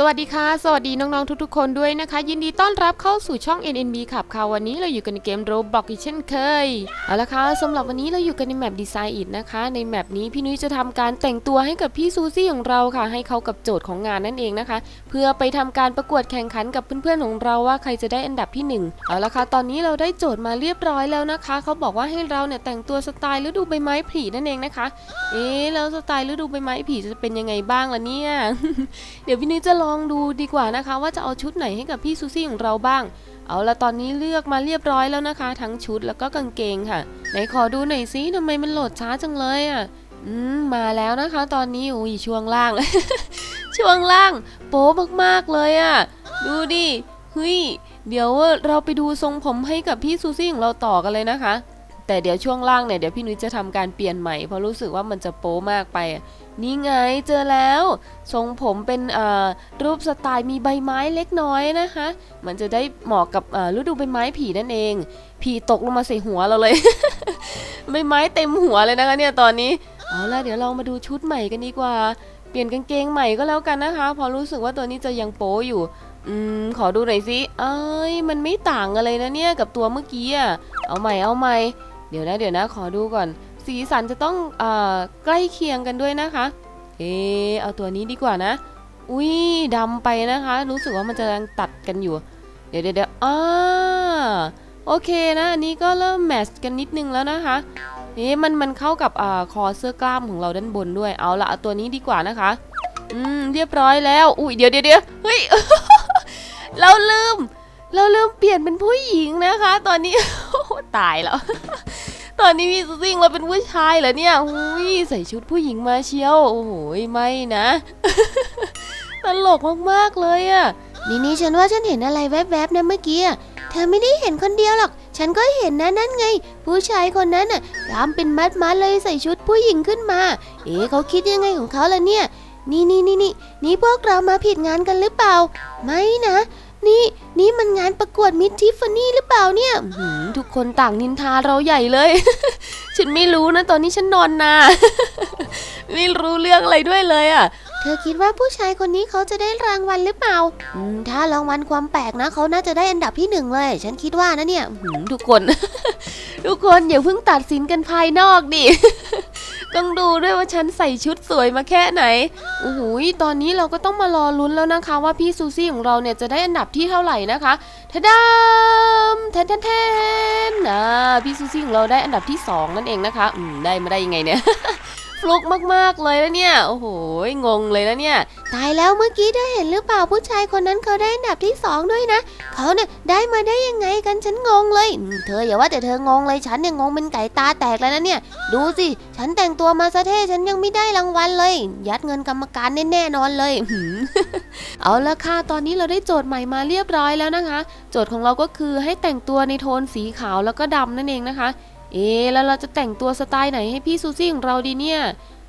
สวัสดีค่ะ สวัสดีน้องๆ ทุกๆ คนด้วยนะคะ ยินดีต้อนรับเข้าสู่ช่อง NNB ขับค่ะวันนี้เราอยู่กันในเกม Roblox อีกเช่นเคย เอาละค่ะสำหรับวันนี้เราอยู่กันในแมปดีไซน์อิดนะคะ ในแมปนี้พี่นุ้ยจะทำการแต่งตัวให้กับพี่ซูซี่ของเราค่ะ ให้เขากับโจทย์ของงานนั่นเองนะคะ เพื่อไปทำการประกวดแข่งขันกับเพื่อนๆ ของเราว่าใครจะได้อันดับที่หนึ่งเอาละค่ะตอนนี้เราได้โจทย์มาเรียบร้อยแล้วนะคะ เขาบอกว่าให้เราเนี่ยแต่งตัวสไตล์ฤดูใบไม้ผลินั่นเองนะคะ เอ๊แล้วสไตล์ฤดูใบไม้ผลิจะเป็นยังไงบ้างล่ะเนี่ย เดี๋ยวพี่นุ้ยจะลองดูดีกว่านะคะ ว่าจะเอาชุดไหนให้กับพี่ซูซี่ของเราบ้าง เอาละตอนนี้เลือกมาเรียบร้อยแล้วนะคะ ทั้งชุดแล้วก็กางเกงค่ะ ไหนขอดูหน่อยซิทำไมมันโหลดช้าจังเลยอะอืมมาแล้วนะคะ ตอนนี้อุ้ยช่วงล่าง ช่วงล่าง โป๊มากๆเลยอะ ดูดิเฮ้ยเดี๋ยวเราไปดูทรงผมให้กับพี่ซูซี่ของเราต่อกันเลยนะคะ แต่เดี๋ยวช่วงล่างเนี่ยเดี๋ยวพี่นุ้ยจะทำการเปลี่ยนใหม่เพราะรู้สึกว่ามันจะโป๊มากไปนี่ไงเจอแล้ว ทรงผมเป็นรูปสไตล์มีใบไม้เล็กน้อยนะคะ มันจะได้เหมาะกับฤดูใบไม้ผลินั่นเอง ผีตกลงมาใส่หัวเราเลยใบไม้เต็มหัวเลยนะคะเนี่ยตอนนี้เอาละเดี๋ยวเรามาดูชุดใหม่กันดีกว่า เปลี่ยนกางเกงใหม่ก็แล้วกันนะคะเพอรู้สึกว่าตัวนี้จะยังโป๊อยู่อืมขอดูหน่อยสิเอ้ยมันไม่ต่างกันเลยนะเนี่ยกับตัวเมื่อกี้อะเอาใหม่เอาใหม่ เดี๋ยวนะเดี๋ยวนะขอดูก่อน สีสันจะต้องอใกล้เคียงกันด้วยนะคะ เออเอาตัวนี้ดีกว่านะ อุ้ยดำไปนะคะ รู้สึกว่ามันจะยังตัดกันอยู่ เดี๋ยวเดี๋ยวอ่าโอเคนะอันนี้ก็เริ่มแมทช์กันนิดนึงแล้วนะคะเอ๊ะมันมันเข้ากับอคอเสื้อกล้ามของเราด้านบนด้วยเอาละเอาตัวนี้ดีกว่านะคะ อืมเรียบร้อยแล้ว อุ้ยเดี๋ยวเดี๋ยวเดี๋ยวเฮ้ยเราลืม เราลืมเปลี่ยนเป็นผู้หญิงนะคะ ตอนนี้ ตายแล้ว ตอนนี้พี่ซูซิ่งเราเป็นผู้ชายเหรอเนี่ยหุยใส่ชุดผู้หญิงมาเชียว โอ้โหไม่นะ ตลกมากๆเลยอะนี่นี่ฉันว่าฉันเห็นอะไรแวบๆนะเมื่อกี้อะเธอไม่ได้เห็นคนเดียวหรอก ฉันก็เห็นนะนั่นไง ผู้ชายคนนั้นน่ะดำเป็นมัดมัดเลยใส่ชุดผู้หญิงขึ้นมา เอ๊ะเขาคิดยังไงของเขาล่ะเนี่ย นี่นี่นี่นี่นี่พวกเรามาผิดงานกันหรือเปล่า ไม่นะ นี่นี่มันงานประกวดมิสทิฟฟานี่หรือเปล่าเนี่ยอื้อหือทุกคนต่างนินทาเราใหญ่เลย ฉันไม่รู้นะตอนนี้ฉันนอนนาไม่รู้เรื่องอะไรด้วยเลยอะเธอคิดว่าผู้ชายคนนี้เขาจะได้รางวัลหรือเปล่าอืมถ้ารางวัลความแปลกนะเขาน่าจะได้อันดับที่หนึ่งเลย ฉันคิดว่านะเนี่ยหืมทุกคน ทุกคนอย่าเพิ่งตัดสินกันภายนอกดิ ต้องดูด้วยว่าฉันใส่ชุดสวยมาแค่ไหนโอ้โหตอนนี้เราก็ต้องมารอลุ้นแล้วนะคะ ว่าพี่ซูซี่ของเราเนี่ยจะได้อันดับที่เท่าไหร่นะคะทะดามแทนแทนแทนะพี่ซูซี่ของเราได้อันดับที่สองนั่นเองนะคะ อืม ได้มาได้ยังไงเนี่ย ฟลุกมากๆเลยนะเนี่ย โอ้โห งงเลยนะเนี่ย ตายแล้วเมื่อกี้ได้เห็นหรือเปล่าผู้ชายคนนั้นเขาได้อันดับที่สองด้วยนะ เขาเนี่ยได้มาได้ยังไงกันฉันงงเลย เธออย่าว่าแต่เธองงเลยฉันเนี่ยงงเป็นไก่ตาแตกแล้วนะเนี่ย ดูสิฉันแต่งตัวมาซะเท่ฉันยังไม่ได้รางวัลเลย ยัดเงินกรรมการแน่นอนเลยหืมเอาละค่ะตอนนี้เราได้โจทย์ใหม่มาเรียบร้อยแล้วนะคะ โจทย์ของเราก็คือให้แต่งตัวในโทนสีขาวแล้วก็ดำนั่นเองนะคะ เอ๊แล้วเราจะแต่งตัวสไตล์ไหนให้พี่ซูซี่ของเราดีเนี่ย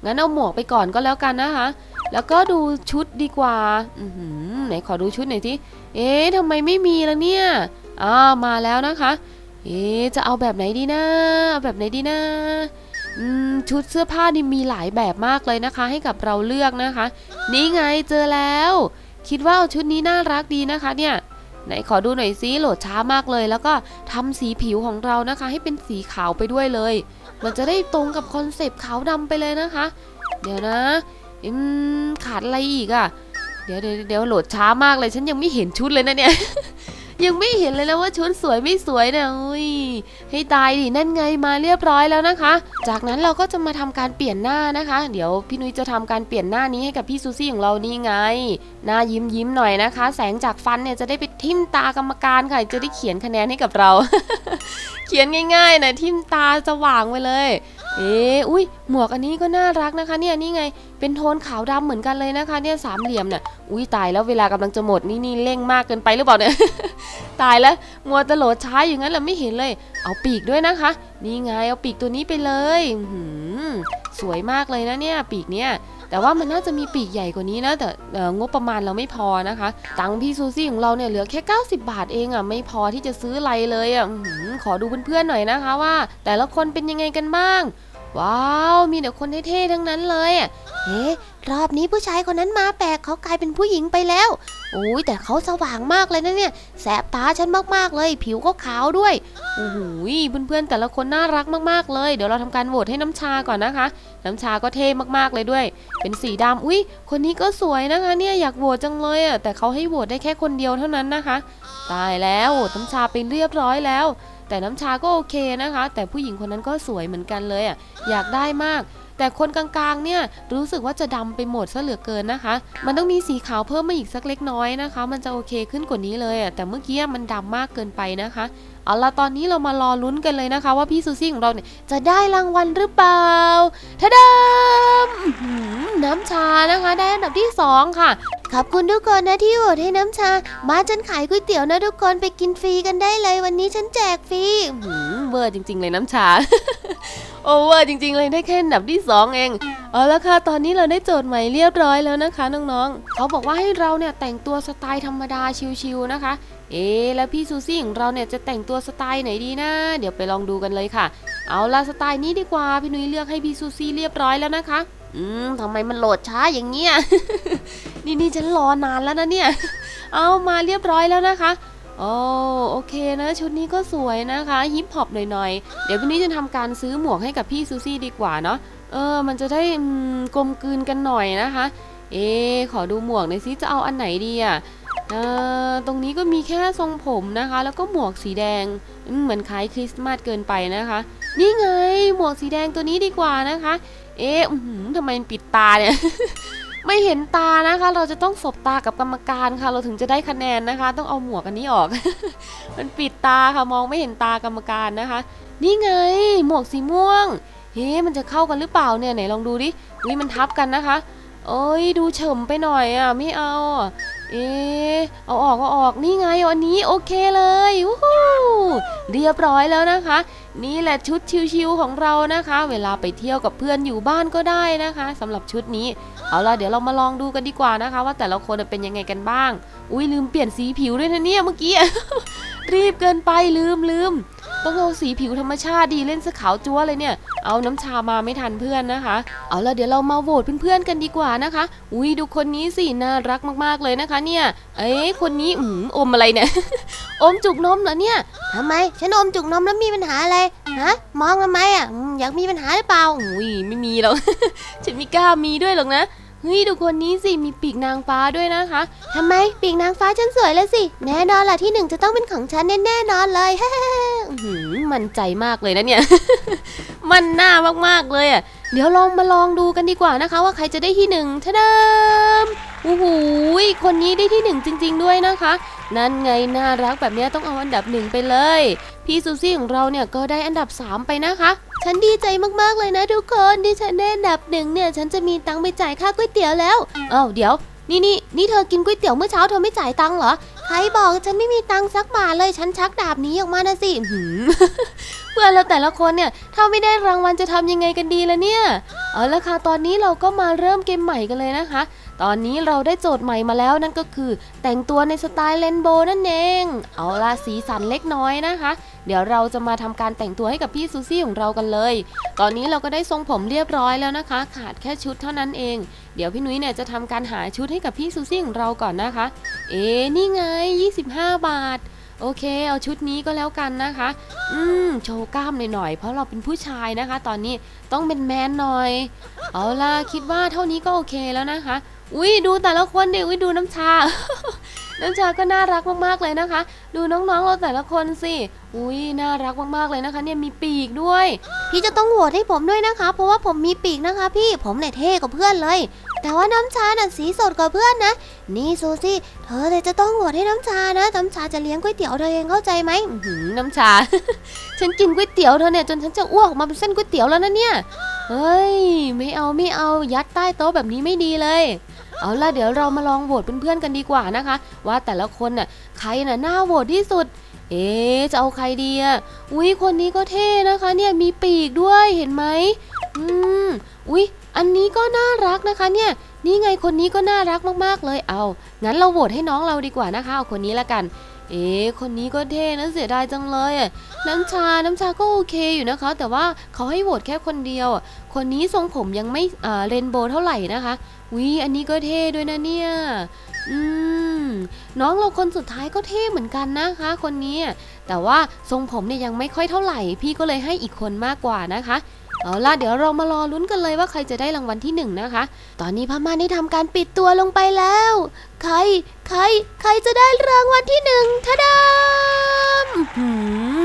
งั้นเอาหมวกไปก่อนก็แล้วกันนะคะ แล้วก็ดูชุดดีกว่า อือหือไหนขอดูชุดหน่อยสิ เอ๊ะทำไมไม่มีล่ะเนี่ยอ่ามาแล้วนะคะ เอ๊จะเอาแบบไหนดีนะเอาแบบไหนดีนะอืมชุดเสื้อผ้านี่มีหลายแบบมากเลยนะคะ ให้กับเราเลือกนะคะ นี่ไงเจอแล้ว คิดว่าเอาชุดนี้น่ารักดีนะคะเนี่ย ไหนขอดูหน่อยซิโหลดช้ามากเลย แล้วก็ทำสีผิวของเรานะคะ ให้เป็นสีขาวไปด้วยเลย มันจะได้ตรงกับคอนเซปต์ขาวดำไปเลยนะคะ เดี๋ยวนะอืมขาดอะไรอีกอะ่ะ เดี๋ยวเดี๋ยวเดี๋ยวโหลดช้ามากเลย ฉันยังไม่เห็นชุดเลยนะเนี่ย ยังไม่เห็นเลยนะว่าชุดสวยไม่สวยเนี่ยอุ้ยให้ตายดินั่นไงมาเรียบร้อยแล้วนะคะ จากนั้นเราก็จะมาทำการเปลี่ยนหน้านะคะ เดี๋ยวพี่นุ้ยจะทำการเปลี่ยนหน้านี้ให้กับพี่ซูซี่ของเรานี่ไง หน้ายิ้มยิ้มหน่อยนะคะ แสงจากฟันเนี่ยจะได้ไปทิ่มตากรรมการค่ะจะได้เขียนคะแนนให้กับเรา เขียนง่ายๆนะทิ่มตาสว่างไปเลย เอ๊อุ้ยหมวกอันนี้ก็น่ารักนะคะ เนี่ยนี่ไง เป็นโทนขาวดำเหมือนกันเลยนะคะ เนี่ยสามเหลี่ยมเนี่ยอุ้ยตายแล้วเวลากำลังจะหมดนี่นี่เร่งมากเกินไปหรือเปล่าเนี่ยตายแล้วมัวตะโหลดช้าอย่างนั้นเราไม่เห็นเลย เอาปีกด้วยนะคะ นี่ไงเอาปีกตัวนี้ไปเลยหือสวยมากเลยนะเนี่ยปีกเนี่ย แต่ว่ามันน่าจะมีปีกใหญ่กว่านี้นะ แต่เอ่องบประมาณเราไม่พอนะคะ ตังพี่ซูซี่ของเราเนี่ยเหลือแค่ 90 บาทเองอะไม่พอที่จะซื้ออะไรเลยอะขอดูเพื่อนๆหน่อยนะคะว่า แต่ละคนเป็นยังไงกันบ้าง ว้าว มีแต่คนเท่ๆทั้งนั้นเลยอะเอ๊ะ รอบนี้ผู้ชายคนนั้นมาแปลกเขากลายเป็นผู้หญิงไปแล้วโอ้ยแต่เขาสว่างมากเลยนะเนี่ย แสบตาฉันมากๆเลย ผิวก็ขาวด้วยโอ้โหเพื่อนๆแต่ละคนน่ารักมากๆเลย เดี๋ยวเราทำการโหวตให้น้ำชาก่อนนะคะ น้ำชาก็เท่มากๆเลยด้วย เป็นสีดำอุ้ยคนนี้ก็สวยนะคะเนี่ยอยากโหวตจังเลยอะแต่เขาให้โหวตได้แค่คนเดียวเท่านั้นนะคะ ตายแล้วโหวตน้ำชาไปเรียบร้อยแล้ว แต่น้ำชาก็โอเคนะคะ แต่ผู้หญิงคนนั้นก็สวยเหมือนกันเลยอะอยากได้มาก แต่คนกลางๆเนี่ยรู้สึกว่าจะดำไปหมดซะเหลือเกินนะคะ มันต้องมีสีขาวเพิ่มมาอีกสักเล็กน้อยนะคะ มันจะโอเคขึ้นกว่านี้เลยอะแต่เมื่อกี้มันดำมากเกินไปนะคะเอาละตอนนี้เรามารอลุ้นกันเลยนะคะ ว่าพี่ซูซี่ของเราเนี่ยจะได้รางวัลหรือเปล่าทะดามน้ำชานะคะ ได้อันดับที่สองค่ะขอบคุณทุกคนนะที่โหวตให้น้ำชา มาฉันขายก๋วยเตี๋ยวนะทุกคนไปกินฟรีกันได้เลยวันนี้ฉันแจกฟรีเวอร์จริง ๆ เลยน้ำชา เวอร์จริง ๆ เลยได้แค่อันดับที่สองเอง เอาละค่ะ ตอนนี้เราได้โจทย์ใหม่เรียบร้อยแล้วนะคะน้องๆ เขาบอกว่าให้เราเนี่ยแต่งตัวสไตล์ธรรมดาชิวๆนะคะ เอ๊ะแล้วพี่ซูซี่ของเราเนี่ยจะแต่งตัวสไตล์ไหนดีนะ เดี๋ยวไปลองดูกันเลยค่ะ เอาละสไตล์นี้ดีกว่า พี่นุ้ยเลือกให้พี่ซูซี่เรียบร้อยแล้วนะคะ อืมทำไมมันโหลดช้าอย่างเงี้ย นี่นี่ฉันรอนานแล้วนะเนี่ย เอามาเรียบร้อยแล้วนะคะ โอ้โอเคนะชุดนี้ก็สวยนะคะฮิปฮอปหน่อยๆ เดี๋ยวพี่นี้จะทำการซื้อหมวกให้กับพี่ซูซี่ดีกว่าเนาะเออ มันจะได้กลมกลืนกันหน่อยนะคะ เอ๊ขอดูหมวกหน่อยสิจะเอาอันไหนดีอะเออตรงนี้ก็มีแค่ทรงผมนะคะ แล้วก็หมวกสีแดงเหมือนคล้ายคริสต์มาสเกินไปนะคะ นี่ไงหมวกสีแดงตัวนี้ดีกว่านะคะ เอ๊ะอื้อหือทำไมมันปิดตาเนี่ย ไม่เห็นตานะคะ เราจะต้องสบตากับกรรมการค่ะ เราถึงจะได้คะแนนนะคะ ต้องเอาหมวกอันนี้ออก มันปิดตาค่ะมองไม่เห็นตากรรมการนะคะ นี่ไงหมวกสีม่วงเฮ้มันจะเข้ากันหรือเปล่าเนี่ยไหนลองดูดิวิมันทับกันนะคะเอ้ยดูเฉิมไปหน่อยอะไม่เอาเอ๊ะเอาออกก็ออกนี่ไงอันนี้โอเคเลยวู้ฮู้เรียบร้อยแล้วนะคะนี่แหละชุดชิวๆของเรานะคะ เวลาไปเที่ยวกับเพื่อนอยู่บ้านก็ได้นะคะสำหรับชุดนี้ เอาล่ะเดี๋ยวเรามาลองดูกันดีกว่านะคะ ว่าแต่ละคนเป็นยังไงกันบ้าง อุ้ยลืมเปลี่ยนสีผิวด้วยนะเนี่ยเมื่อกี้ รีบเกินไปลืมลืมต้องเอาสีผิวธรรมชาติดีเล่นสขาวจั๊วเลยเนี่ย เอาน้ำชามาไม่ทันเพื่อนนะคะ เอาล่ะเดี๋ยวเรามาโหวตเพื่อนๆกันดีกว่านะคะ อุ้ยดูคนนี้สิน่ารักมากๆเลยนะคะ เนี่ย เอ้คนนี้อืมอมอะไรเนี่ย อมจุกนมเหรอเนี่ยทำไมฉันอมจุกนมแล้วมีปัญหาอะไรฮะมองทำไมอะอยากมีปัญหาหรือเปล่าอุ้ยไม่มีหรอกฉันไม่กล้ามีด้วยหรอกนะเฮ้ยดูคนนี้สิมีปีกนางฟ้าด้วยนะคะทำไมปีกนางฟ้าฉันสวยแล้วสิแน่นอนล่ะที่หนึ่งจะต้องเป็นของฉันแน่ๆนอนเลยอื้มั่นใจมากเลยนะเนี่ย มันหน้ามากๆเลยอะเดี๋ยวลองมาลองดูกันดีกว่านะคะ ว่าใครจะได้ที่หนึ่งทะดามโอ้โหคนนี้ได้ที่หนึ่งจริง ๆ ด้วยนะคะ นั่นไงน่ารักแบบนี้ต้องเอาอันดับหนึ่งไปเลย พี่ซูซี่ของเราเนี่ยก็ได้อันดับสามไปนะคะ ฉันดีใจมากๆเลยนะทุกคนที่ฉันได้อันดับหนึ่งเนี่ยฉันจะมีตังค์ไปจ่ายค่าก๋วยเตี๋ยวแล้วเอ้าเดี๋ยวนี่นี่นี่เธอกินก๋วยเตี๋ยวเมื่อเช้าเธอไม่จ่ายตังค์เหรอ ใครบอกฉันไม่มีตังค์สักบาทเลยฉันชักดาบนี้ออกมานะสิเพื่อนเราแต่ละคนเนี่ยถ้าไม่ได้รางวัลจะทำยังไงกันดีละเนี่ย เอาละค่ะตอนนี้เราก็มาเริ่มเกมใหม่กันเลยนะคะ ตอนนี้เราได้โจทย์ใหม่มาแล้วนั่นก็คือ แต่งตัวในสไตล์เรนโบนั่นเอง เอาละสีสันเล็กน้อยนะคะ เดี๋ยวเราจะมาทำการแต่งตัวให้กับพี่ซูซี่ของเรากันเลย ตอนนี้เราก็ได้ทรงผมเรียบร้อยแล้วนะคะ ขาดแค่ชุดเท่านั้นเอง เดี๋ยวพี่นุ้ยเนี่ยจะทำการหาชุดให้กับพี่ซูซี่ของเราก่อนนะคะ เอ๊นี่ไง 25 บาทโอเค เอาชุดนี้ก็แล้วกันนะคะ อืม โชว์กล้ามหน่อยๆ เพราะเราเป็นผู้ชายนะคะ ตอนนี้ต้องเป็นแมนหน่อย เอาล่ะ คิดว่าเท่านี้ก็โอเคแล้วนะคะ อุ้ยดูแต่ละคนดิอุ้ยดูน้ำชา น้ำชาก็น่ารักมากๆเลยนะคะ ดูน้องๆเราแต่ละคนสิ อุ้ยน่ารักมากๆเลยนะคะเนี่ยมีปีกด้วย พี่จะต้องโหวตให้ผมด้วยนะคะ เพราะว่าผมมีปีกนะคะ พี่ผมเนี่ยเท่กว่าเพื่อนเลย แต่ว่าน้ำชาน่ะสีสดกว่าเพื่อนนะ นี่ซูซี่เธอเลยจะต้องโหวตให้น้ำชานะ น้ำชาจะเลี้ยงก๋วยเตี๋ยวเธอเองเข้าใจไหมอื้อหือน้ำชา ฉันกินก๋วยเตี๋ยวเธอเนี่ยจนฉันจะอ้วกออกมาเป็นเส้นก๋วยเตี๋ยวแล้วนะเนี่ย เฮ้ย ไม่เอาไม่เอายัดใต้โต๊ะแบบนี้ไม่ดีเลย เอาล่ะเดี๋ยวเรามาลองโหวตเพื่อนๆกันดีกว่านะคะ ว่าแต่ละคนน่ะใครน่ะน่าโหวตที่สุด เอ๊จะเอาใครดีอะอุ้ยคนนี้ก็เท่นะคะ เนี่ยมีปีกด้วยเห็นไหมอืมอุ้ยอันนี้ก็น่ารักนะคะเนี่ยนี่ไงคนนี้ก็น่ารักมากๆเลยเอา งั้นเราโหวตให้น้องเราดีกว่านะคะ เอาคนนี้ละกัน เอ๊คนนี้ก็เท่นะเสียดายจังเลยอะน้ำชา น้ำชาก็โอเคอยู่นะคะ แต่ว่าเขาให้โหวตแค่คนเดียวอะคนนี้ทรงผมยังไม่เอ่อเรนโบว์เท่าไหร่นะคะ วิอันนี้ก็เท่ด้วยนะเนี่ย อืม น้องเราคนสุดท้ายก็เท่เหมือนกันนะคะ คนนี้ แต่ว่าทรงผมเนี่ยยังไม่ค่อยเท่าไหร่ พี่ก็เลยให้อีกคนมากกว่านะคะ เอาล่ะเดี๋ยวเรามารอลุ้นกันเลยว่าใครจะได้รางวัลที่หนึ่งนะคะ ตอนนี้พม่าได้ทำการปิดตัวลงไปแล้ว ใคร ใคร ใครจะได้รางวัลที่หนึ่งทะดามหื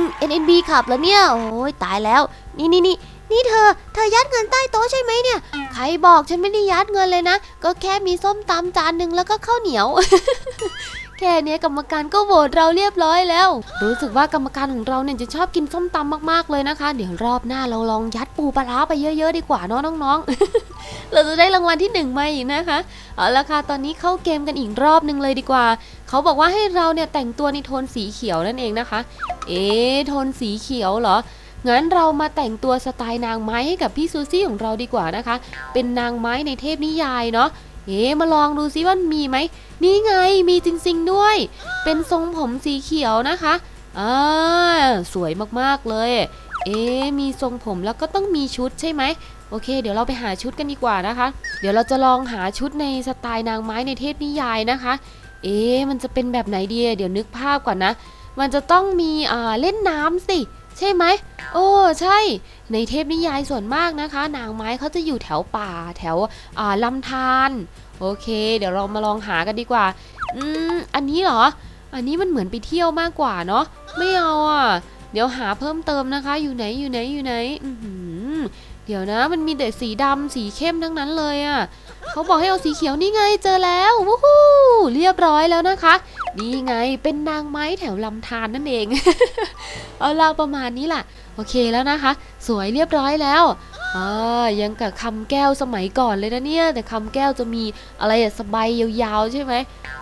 ม NNB ขับแล้วเนี่ย โอ้ยตายแล้ว นี่นี่นี่ นี่เธอ เธอยัดเงินใต้โต๊ะใช่ไหมเนี่ย ใครบอกฉันไม่ได้ยัดเงินเลยนะ ก็แค่มีส้มตำจานหนึ่งแล้วก็ข้าวเหนียว แค่เนี้ยกรรมการก็โหวตเราเรียบร้อยแล้ว รู้สึกว่ากรรมการของเราเนี่ยจะชอบกินส้มตำมากๆเลยนะคะ เดี๋ยวรอบหน้าเราลองยัดปูปลาร้าไปเยอะๆดีกว่าเนาะน้องๆ เราจะได้รางวัลที่หนึ่งมาอีกนะคะเอาละค่ะตอนนี้เข้าเกมกันอีกรอบหนึ่งเลยดีกว่า เขาบอกว่าให้เราเนี่ยแต่งตัวในโทนสีเขียวนั่นเองนะคะ เอ๊ะโทนสีเขียวเหรอ งั้นเรามาแต่งตัวสไตล์นางไม้ให้กับพี่ซูซี่ของเราดีกว่านะคะ เป็นนางไม้ในเทพนิยายเนาะเอ๊มาลองดูซิว่ามีไหม นี่ไงมีจริงๆด้วย เป็นทรงผมสีเขียวนะคะอ่าสวยมากๆเลย เอ๊มีทรงผมแล้วก็ต้องมีชุดใช่ไหมโอเค เดี๋ยวเราไปหาชุดกันดีกว่านะคะ เดี๋ยวเราจะลองหาชุดในสไตล์นางไม้ในเทพนิยายนะคะ เอ๊มันจะเป็นแบบไหนดีเดี๋ยวนึกภาพก่อนนะ มันจะต้องมีอ่าเล่นน้ำสิ ใช่ไหมโอ้ใช่ ในเทพนิยายส่วนมากนะคะ นางไม้เขาจะอยู่แถวป่าแถวอ่าลำธารโอเค เดี๋ยวเรามาลองหากันดีกว่า อืม อันนี้เหรอ อันนี้มันเหมือนไปเที่ยวมากกว่าเนาะไม่เอาอะ เดี๋ยวหาเพิ่มเติมนะคะ อยู่ไหนอยู่ไหนอยู่ไหนอือหือเดี๋ยวนะ มันมีแต่สีดำสีเข้มทั้งนั้นเลยอะเขาบอกให้เอาสีเขียวนี่ไงเจอแล้ววู้ฮู้เรียบร้อยแล้วนะคะ นี่ไงเป็นนางไม้แถวลำธารนั่นเอง เอาล่ะประมาณนี้แหละโอเคแล้วนะคะ สวยเรียบร้อยแล้วอ่ายังกับคำแก้วสมัยก่อนเลยนะเนี่ย แต่คำแก้วจะมีอะไรอะสบายยาวๆใช่ไหม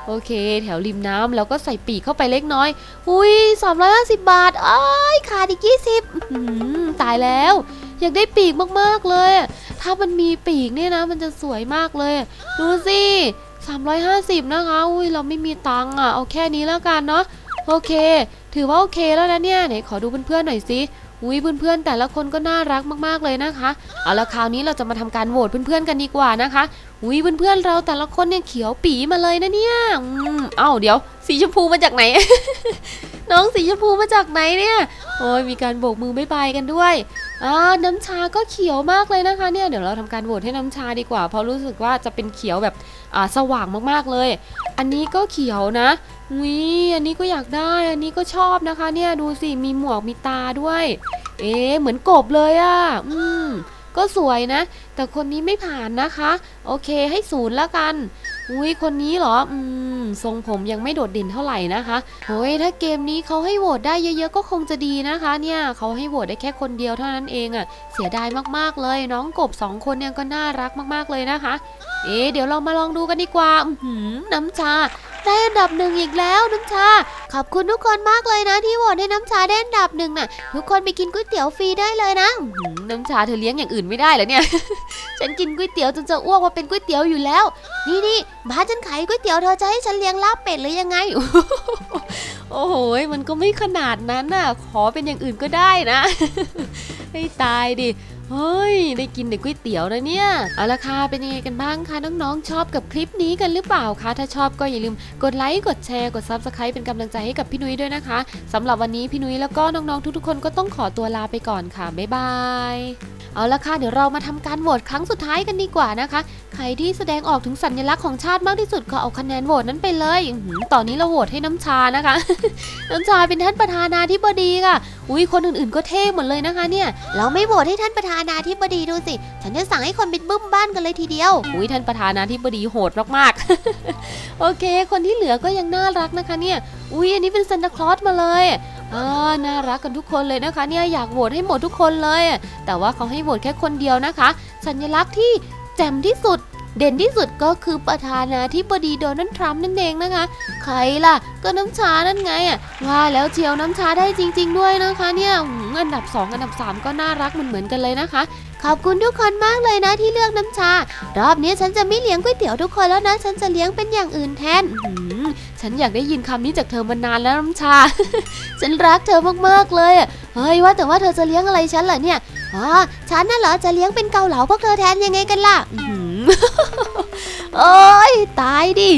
โอเค แถวริมน้ำแล้วก็ใส่ปีกเข้าไปเล็กน้อย อุ้ย350 บาทอ้ายขาดอีก20อื้อหือตายแล้วอยากได้ปีกมากๆเลย ถ้ามันมีปีกเนี่ยนะ มันจะสวยมากเลย ดูสิ 350 นะคะ อุ้ยเราไม่มีตังค์อะ เอาแค่นี้แล้วกันเนาะ โอเค ถือว่าโอเคแล้วนะเนี่ย ไหนขอดูเพื่อนๆหน่อยสิอุ้ยเพื่อนๆ แต่ละคนก็น่ารักมากๆเลยนะคะ เอาละคราวนี้เราจะมาทำการโหวตเพื่อนๆกันดีกว่านะคะอุ้ยเพื่อนๆเราแต่ละคนเนี่ยเขียวปีมาเลยนะเนี่ย อืมเอ้าเดี๋ยว สีชมพูมาจากไหน น้องสีชมพูมาจากไหนเนี่ย โอ้ยมีการโบกมือบ๊ายบายกันด้วยอ่าน้ำชาก็เขียวมากเลยนะคะเนี่ยเดี๋ยวเราทำการโหวตให้น้ำชาดีกว่า เพราะรู้สึกว่าจะเป็นเขียวแบบอ่าสว่างมากๆเลย อันนี้ก็เขียวนะวิอันนี้ก็อยากได้ อันนี้ก็ชอบนะคะเนี่ยดูสิมีหมวกมีตาด้วย เอ๊เหมือนกบเลยอะ่ะ อืมก็สวยนะ แต่คนนี้ไม่ผ่านนะคะ โอเคให้ศูนย์แล้วกันอุ้ยคนนี้เหรอ อืม ทรงผมยังไม่โดดเด่นเท่าไหร่นะคะโอ้ยถ้าเกมนี้เขาให้โหวตได้เยอะๆก็คงจะดีนะคะ เนี่ยเขาให้โหวตได้แค่คนเดียวเท่านั้นเองอะ่ะเสียดายมากๆเลย น้องกบสองคนเนี่ยก็น่ารักมากๆเลยนะคะ เอ๊เดี๋ยวเรามาลองดูกันดีกว่าอือหือน้ำชา ได้อันดับหนึ่งอีกแล้วน้ำชา ขอบคุณทุกคนมากเลยนะ ที่โหวตให้น้ำชาได้อันดับหนึ่งน่ะ ทุกคนไปกินก๋วยเตี๋ยวฟรีได้เลยนะน้ำชาเธอเลี้ยงอย่างอื่นไม่ได้เหรอเนี่ย ฉันกินก๋วยเตี๋ยวจนจะอ้วกว่าเป็นก๋วยเตี๋ยวอยู่แล้ว นี่นี่บ้านฉันขายก๋วยเตี๋ยวเธอจะให้ฉันเลี้ยงลาบเป็ดหรือยังไง โอ้โหมันก็ไม่ขนาดนั้นน่ะ ขอเป็นอย่างอื่นก็ได้นะ ให้ตายดิ เฮ้ย ได้กินแต่ก๋วยเตี๋ยวนะเนี่ย เอาละค่ะ เป็นยังไงกันบ้างคะน้องๆ ชอบกับคลิปนี้กันหรือเปล่าคะ ถ้าชอบก็อย่าลืมกดไลค์ กดแชร์ กด Subscribe เป็นกำลังใจให้กับพี่นุ้ยด้วยนะคะสำหรับวันนี้พี่นุ้ยแล้วก็น้องๆ ทุกๆ คนก็ต้องขอตัวลาไปก่อนค่ะ บ๊ายบาย เอาละค่ะ เดี๋ยวเรามาทำการโหวตครั้งสุดท้ายกันดีกว่านะคะ ใครที่แสดงออกถึงสัญลักษณ์ของชาติมากที่สุดก็เอาคะแนนโหวตนั้นไปเลยหือตอนนี้เราโหวตให้น้ำชานะคะ น้ำชาเป็นท่านประธานาธิบดีค่ะ อุ้ยคนอื่นๆ ก็เท่หมดเลยนะคะเนี่ย เราไม่โหวตให้ท่านประธานาธิบดีดูสิ ฉันจะสั่งให้คนบิดบึ้มบ้านกันเลยทีเดียว อุ้ยท่านประธานาธิบดีโหดมากๆ โอเค คนที่เหลือก็ยังน่ารักนะคะเนี่ย อุ้ยอันนี้เป็นซันตาคลอสมาเลยอ่าน่ารักกันทุกคนเลยนะคะเนี่ยอยากโหวตให้หมดทุกคนเลย แต่ว่าเขาให้โหวตแค่คนเดียวนะคะ สัญลักษณ์ที่แจ่มที่สุด เด่นที่สุดก็คือประธานาธิบดีโดนัลด์ทรัมป์นั่นเองนะคะ ใครล่ะก็น้ำชานั่นไงอะว่าแล้วเจียวน้ำชาได้จริง ๆ ด้วยนะคะเนี่ยอันดับ 2 อันดับ 3 ก็น่ารักเหมือนเหมือนกันเลยนะคะ ขอบคุณทุกคนมากเลยนะที่เลือกน้ำชา รอบนี้ฉันจะไม่เลี้ยงก๋วยเตี๋ยวทุกคนแล้วนะ ฉันจะเลี้ยงเป็นอย่างอื่นแทนฉันอยากได้ยินคำนี้จากเธอมานานแล้วน้ำชา ฉันรักเธอมากๆเลยอะเฮ้ยว่าแต่ว่าเธอจะเลี้ยงอะไรฉันเหรอเนี่ยอ๋อฉันน่ะเหรอจะเลี้ยงเป็นเกาเหลาพวกเธอแทนยังไงกันล่ะ อื้อหือโอ้ย ตายดิ